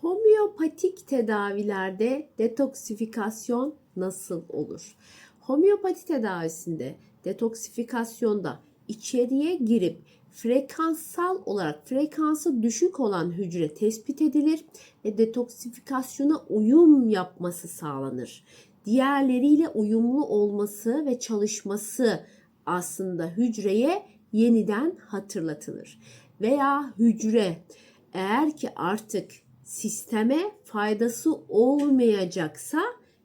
Homeopatik tedavilerde detoksifikasyon nasıl olur? Homeopati tedavisinde detoksifikasyonda içeriye girip frekanssal olarak frekansı düşük olan hücre tespit edilir ve detoksifikasyona uyum yapması sağlanır. Diğerleriyle uyumlu olması ve çalışması aslında hücreye yeniden hatırlatılır. Veya hücre eğer ki artık sisteme faydası olmayacaksa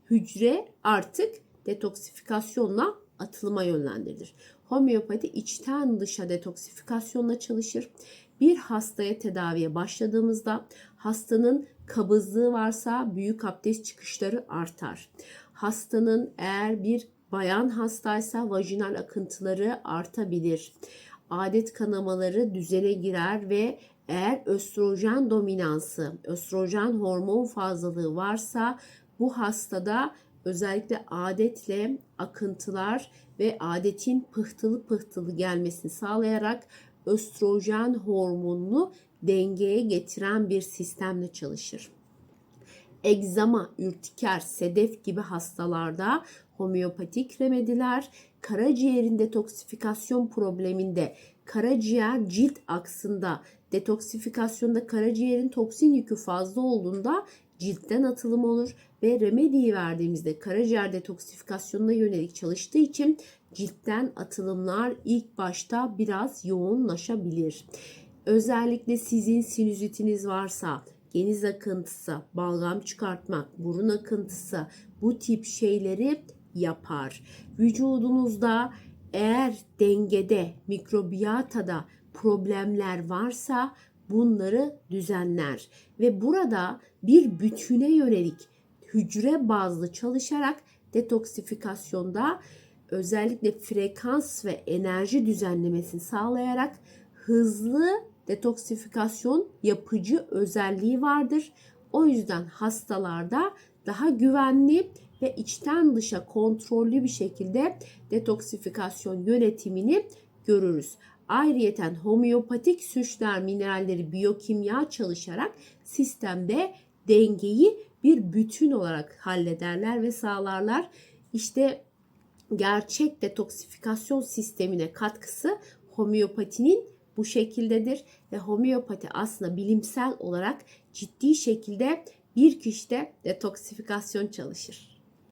hücre artık detoksifikasyonla atılıma yönlendirilir. Homeopati içten dışa detoksifikasyonla çalışır. Bir hastaya tedaviye başladığımızda hastanın kabızlığı varsa büyük abdest çıkışları artar. Hastanın eğer bir bayan hastaysa vajinal akıntıları artabilir. Adet kanamaları düzene girer ve eğer östrojen dominansı, östrojen hormon fazlalığı varsa bu hastada özellikle adetle akıntılar ve adetin pıhtılı pıhtılı gelmesini sağlayarak östrojen hormonunu dengeye getiren bir sistemle çalışır. Egzama, ürtiker, sedef gibi hastalarda homeopatik remediler, karaciğerin detoksifikasyon probleminde, karaciğer cilt aksında detoksifikasyonda karaciğerin toksin yükü fazla olduğunda ciltten atılım olur ve remediyi verdiğimizde karaciğer detoksifikasyonuna yönelik çalıştığı için ciltten atılımlar ilk başta biraz yoğunlaşabilir. Özellikle sizin sinüzitiniz varsa, geniz akıntısı, balgam çıkartmak, burun akıntısı bu tip şeyleri yapar. Vücudunuzda eğer dengede, mikrobiyatada problemler varsa bunları düzenler ve burada bir bütüne yönelik hücre bazlı çalışarak detoksifikasyonda özellikle frekans ve enerji düzenlemesini sağlayarak hızlı detoksifikasyon yapıcı özelliği vardır. O yüzden hastalarda daha güvenli ve içten dışa kontrollü bir şekilde detoksifikasyon yönetimini görürüz. Ayrıyeten homeopatik süçler, mineralleri, biyokimya çalışarak sistemde dengeyi bir bütün olarak hallederler ve sağlarlar. İşte gerçek detoksifikasyon sistemine katkısı homeopatinin bu şekildedir ve homeopati aslında bilimsel olarak ciddi şekilde bir kişide detoksifikasyon çalışır.